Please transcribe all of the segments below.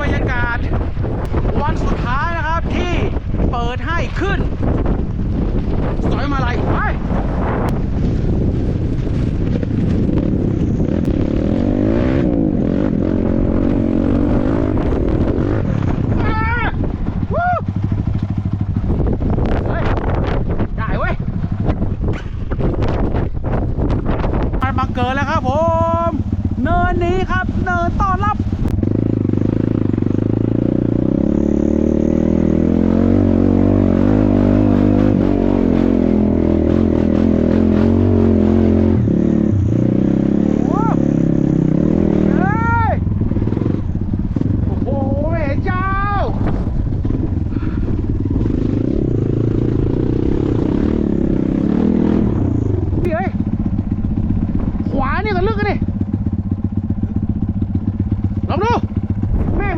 บรรยากาศ วันสุดท้ายนะครับที่เปิดให้ขึ้น สอยมาลัยไป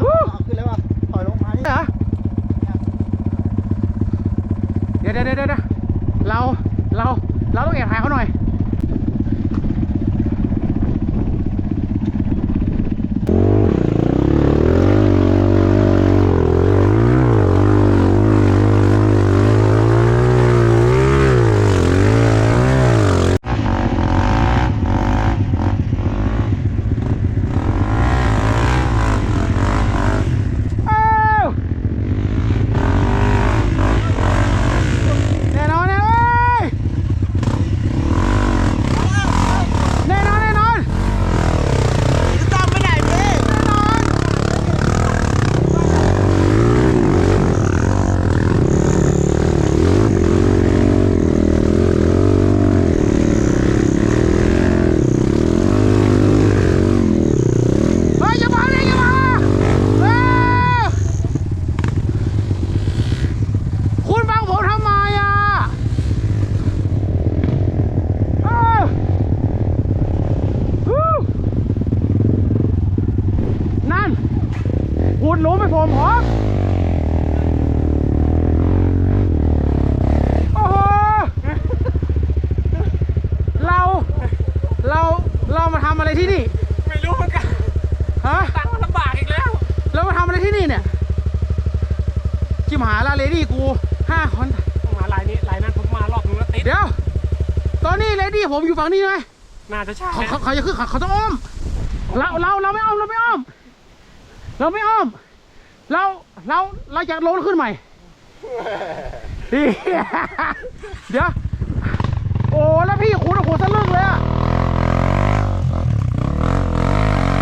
ขึ้นแล้วว่ะถอยลงมานี่เหรอเดี๋ยวเดี๋ยวเดี๋ยวเดี๋ยวเราเราเราต้องแอบถ่ายเขาหน่อย เอ้าแน่นอนแน่เว้ยแน่นอนแน่นอน ตามไม่ได้เพ่ แน่นอน เฮ้ยอย่ามาเลยอย่ามาเอ้ยคุณฟังผมทำไมอะเอ้ยฮู้นั่นคุณรู้ไหมผมพร้อมโอ้โห เรา เรา เรามาทำอะไรที่นี่ ไม่รู้เหมือนกัน ฮะ ตั้งลำบากอีกแล้ว แล้วมาทำอะไรที่นี่เนี่ย จิมหาลาเลดี้กูห้าคนต้องมาลายนี้ลายนั้นผมมารอบนึงแล้วติด เดี๋ยว ตอนนี้เลดี้ผมอยู่ฝั่งนี้ไหมน่าจะใช่เขานะเขาเขาจะขึ้นเขาเขาต้องอ้อม เราเราเราไม่อ้อมเราไม่อ้อม เราไม่อ้อม เราเราเราอยากลงแล้วขึ้นใหม่ ดีเดี๋ยว โอ้แล้วพี่ขุดโอ้โหสะลึกเลยอะ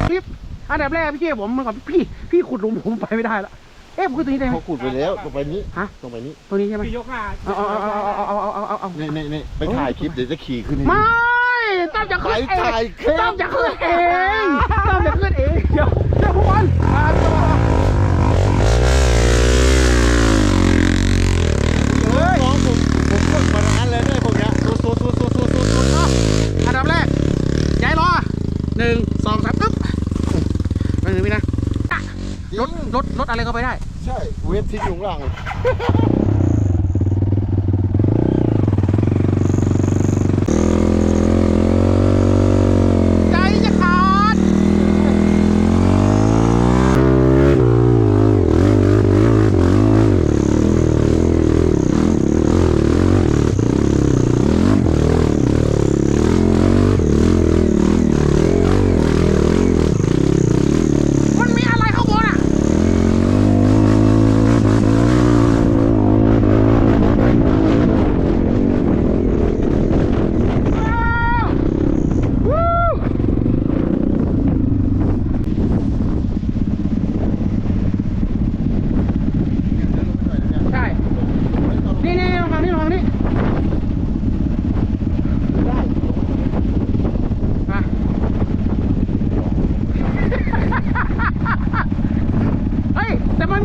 คลิปอันดับแรกพี่เชื่อผมมันก่อนพี่พี่ขุดหลุมผมไปไม่ได้ละ เอ๊ะผมขึ้นตรงนี้ได้ไหมเขาขุดไปแล้วตรงไปนี้ฮะตรงไปนี้ตรงนี้ใช่ไหมพี่ยกหน้าเอาเอาเอาเอาเอาเอาเอาเอาเอานี่นี่นี่ไปถ่ายคลิปเดี๋ยวจะขี่ขึ้นไม่ตั้มจะขึ้นเอไปถ่ายงคลิป ตั้มจะขึ้นเองตั้มจะขึ้นเองเดี๋ยวเดี๋ยวพวกมันอ่าตัวเฮ้ยน้องผมผมกดมาทางนั้นเลยเนี่ยพวกเนี้ยตัวตัวตัวตัวตัวตัวตัวเอาอันดับแรกย้ายล้อหนึ่งสองสามปึ๊บหนึ่งพี่นะอะรถรถรถอะไรก็ไปได้ใช่ เวฟที่อยู่ข้างหลัง ใจจะขาดมันมีอะไรข้างบนอะ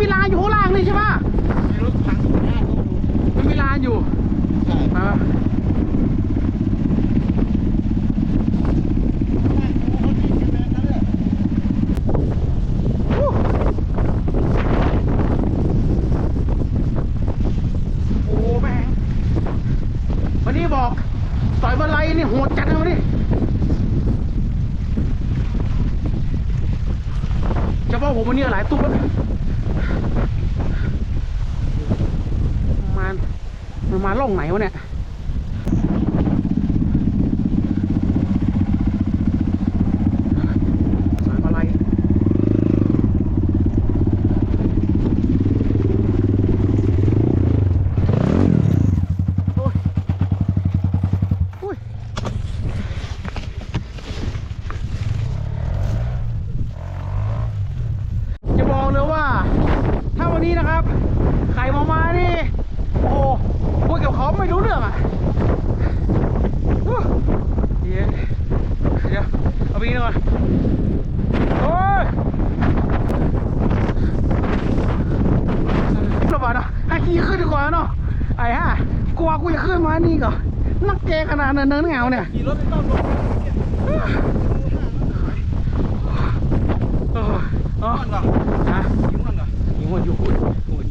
มีลานอยู่ข้างล่างนี่ใช่ปะ มีรถถังอยู่หน้าตู้ดู มันมีลาน อยู่ใช่มาเขาดีกันแบบนั้นแหละอู้โอ้แม่งวันนี้บอกต่อยบันไลนี่โหดจัดเลยวันนี้เฉพาะผมวันนี้หลายตุ๊บแล้ว มันมาล่องไหนวะเนี่ย สายมาลัยโอ้ยโอ้ยจะบอกเลยว่า ถ้าวันนี้นะครับ ใครมามานี่ โอ้โห คุยกับเขาไม่รู้เรื่องอะอู้เดี๋ยวเดี๋ยวเอาไปกินก่อนโอ้ยระบาดเนาะให้ขี่ขึ้นดีกว่าเนาะไอ้ห่ากลัวกูจะขึ้นมานี่ก่อนนักเกขนาดนั้นเนินเหงาเนี่ยขี่รถไม่ต้องลงเออเออมันก่อนฮะยิงมันก่อนยิงหัวอยู่หัวอ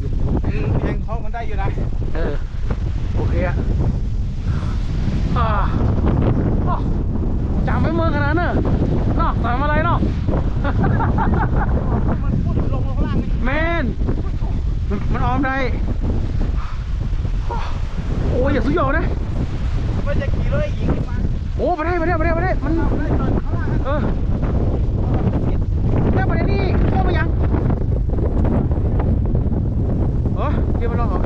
ยู่อืมเพลงเขามันได้อยู่นะเออ โอเคอะอ่าโอ้จำไม่เมืองขนาดนั้นเนอะเนาะทำอะไรเนาะมันพูดลงลงล่างนี่แมนมันมันออมได้ โอ้ยอย่าสุดยอดนะมันจะขี่รถให้ยิงขึ้นมาโอ้ไปได้ไปได้ไปได้ไปได้มันเอาได้ตอนข้างล่างเออได้ไปได้นี่เข้ามายังเออเกี่ยวไปลองเหรอ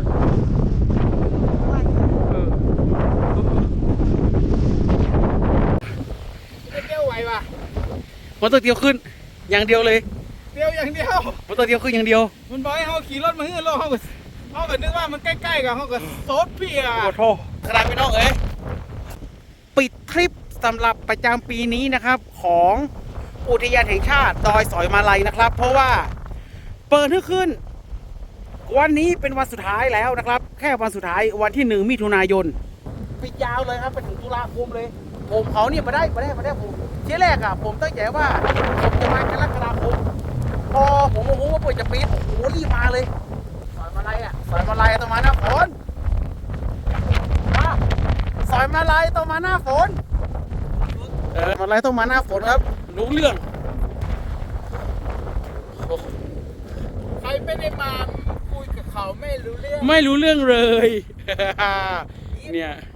เออ เที่ยวไหวป่ะ มันตัวเดียวขึ้น อย่างเดียวเลยเที่ยวอย่างเดียวมันตัวเดียวขึ้นอย่างเดียวมันบอกให้เขาขี่รถมาเฮือรอเขาก็เขาก็นึกว่ามันใกล้ๆกับเขาก็โซดเพียโอ้โหขนาดพี่น้องเอ้ยปิดทริปสำหรับประจำปีนี้นะครับ ของอุทยานแห่งชาติดอยสอยมาลัยนะครับ เพราะว่าเปิดให้ขึ้น วันนี้เป็นวันสุดท้ายแล้วนะครับ แค่วันสุดท้ายวันที่หนึ่งมิถุนายนปิดยาวเลยครับไปถึงตุลาคมเลย ผมเขาเนี่ยมาได้มาได้มาได้ผม ที่แรกอะผมตั้งใจว่าผมจะมากรกฎาคมพอผมโอ้โหว่าเปิดจะปิดโอ้โหรีบมาเลยสอยมาลัยอะสอยมาลัยต้องมาหน้าฝนมาสอยมาลัยต้องมาหน้าฝนเออมาลัยต้องมาหน้าฝนครับ รู้เรื่องใครไม่ได้มาคุยกับเขาไม่รู้เรื่อง ไม่รู้เรื่องเลยเนี่ยเ